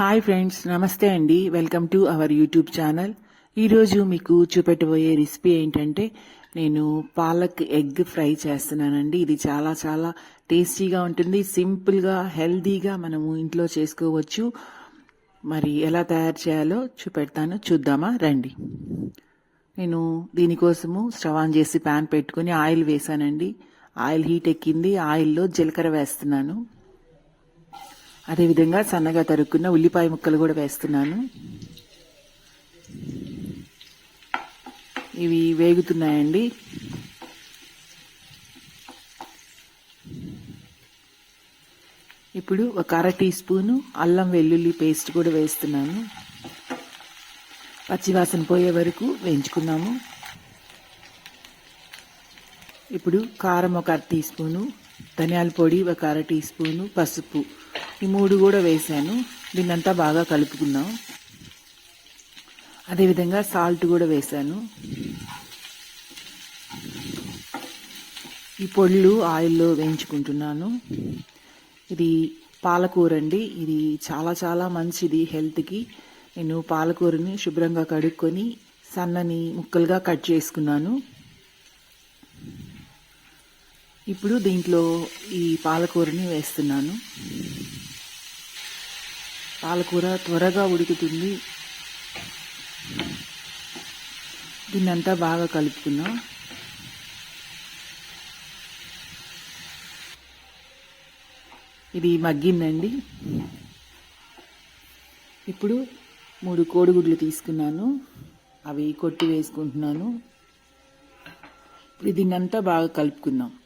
Hi friends నమస్తే అండి. Welcome to our YouTube channel. ఈరోజు మీకు చూపెట్టబోయే రెసిపీ ఏంటంటే నేను పాలక్ ఎగ్ ఫ్రై చేస్తున్నానండి. ఇది చాలా చాలా టేస్టీగా ఉంటుంది. సింపుల్గా హెల్దీగా మనము ఇంట్లో చేసుకోవచ్చు. మరి ఎలా తయారు చేయాలో చూపెడతాను. చూద్దామా? రండి. నేను దీనికోసము స్టవ్ ఆన్ చేసి ప్యాన్ పెట్టుకుని ఆయిల్ వేసానండి ఆయిల్ హీట్ ఎక్కింది. ఆయిల్లో జీలకర్ర వేస్తున్నాను. అదేవిధంగా సన్నగా తరుక్కున్న ఉల్లిపాయ ముక్కలు కూడా వేస్తున్నాను. ఇవి వేగుతున్నాయండి. ఇప్పుడు ఒక అర టీ స్పూను అల్లం వెల్లుల్లి పేస్ట్ కూడా వేస్తున్నాను. పచ్చివాసన పోయే వరకు వేయించుకున్నాము. ఇప్పుడు కారం ఒక అర టీ స్పూను ధనియాల పొడి ఒక అర టీ స్పూను పసుపు ఈ మూడు కూడా వేసాను. దీన్నంతా బాగా కలుపుకున్నాం అదేవిధంగా సాల్ట్ కూడా వేసాను. ఈ పొళ్ళు ఆయిల్లో వేయించుకుంటున్నాను. ఇది పాలకూర అండి. ఇది చాలా చాలా మంచిది హెల్త్కి. నేను పాలకూరని శుభ్రంగా కడుక్కొని సన్నని ముక్కలుగా కట్ చేసుకున్నాను. ఇప్పుడు దీంట్లో ఈ పాలకూరని వేస్తున్నాను. పాలకూర త్వరగా ఉడుకుతుంది. దీన్నంతా బాగా కలుపుకున్నాం ఇది మగ్గిందండి. ఇప్పుడు మూడు కోడిగుడ్లు తీసుకున్నాను. అవి కొట్టి వేసుకుంటున్నాను. ఇప్పుడు దీన్నంతా బాగా కలుపుకుందాం.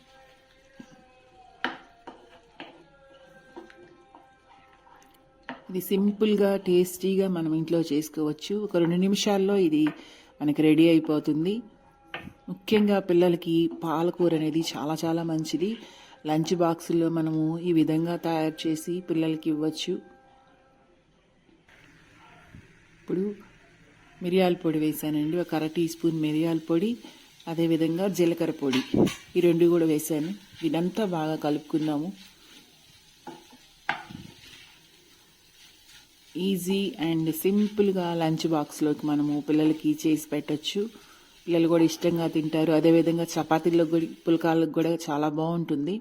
ఇది సింపుల్గా టేస్టీగా మనం ఇంట్లో చేసుకోవచ్చు. ఒక రెండు నిమిషాల్లో ఇది మనకి రెడీ అయిపోతుంది. ముఖ్యంగా పిల్లలకి పాలకూర అనేది చాలా చాలా మంచిది. లంచ్ బాక్సుల్లో మనము ఈ విధంగా తయారు చేసి పిల్లలకి ఇవ్వచ్చు. ఇప్పుడు మిరియాల పొడి వేసానండి. ఒక అర టీ స్పూన్ మిరియాల పొడి అదేవిధంగా జీలకర్ర పొడి. ఈ రెండు కూడా వేసాను. ఇదంతా బాగా కలుపుకున్నాము ఈజీ అండ్ సింపుల్గా లంచ్ బాక్స్లోకి మనము పిల్లలకి చేసి పెట్టచ్చు. పిల్లలు కూడా ఇష్టంగా తింటారు. అదేవిధంగా చపాతీల్లో కూడా పుల్కాలకు కూడా చాలా బాగుంటుంది.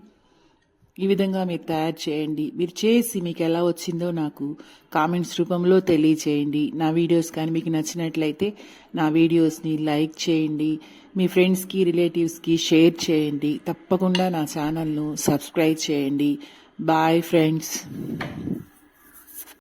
ఈ విధంగా మీరు తయారు చేయండి. మీరు చేసి మీకు ఎలా వచ్చిందో నాకు కామెంట్స్ రూపంలో తెలియచేయండి. నా వీడియోస్ కానీ మీకు నచ్చినట్లయితే నా వీడియోస్ని లైక్ చేయండి. మీ ఫ్రెండ్స్కి రిలేటివ్స్కి షేర్ చేయండి. తప్పకుండా నా ఛానల్ను సబ్స్క్రైబ్ చేయండి. Bye friends.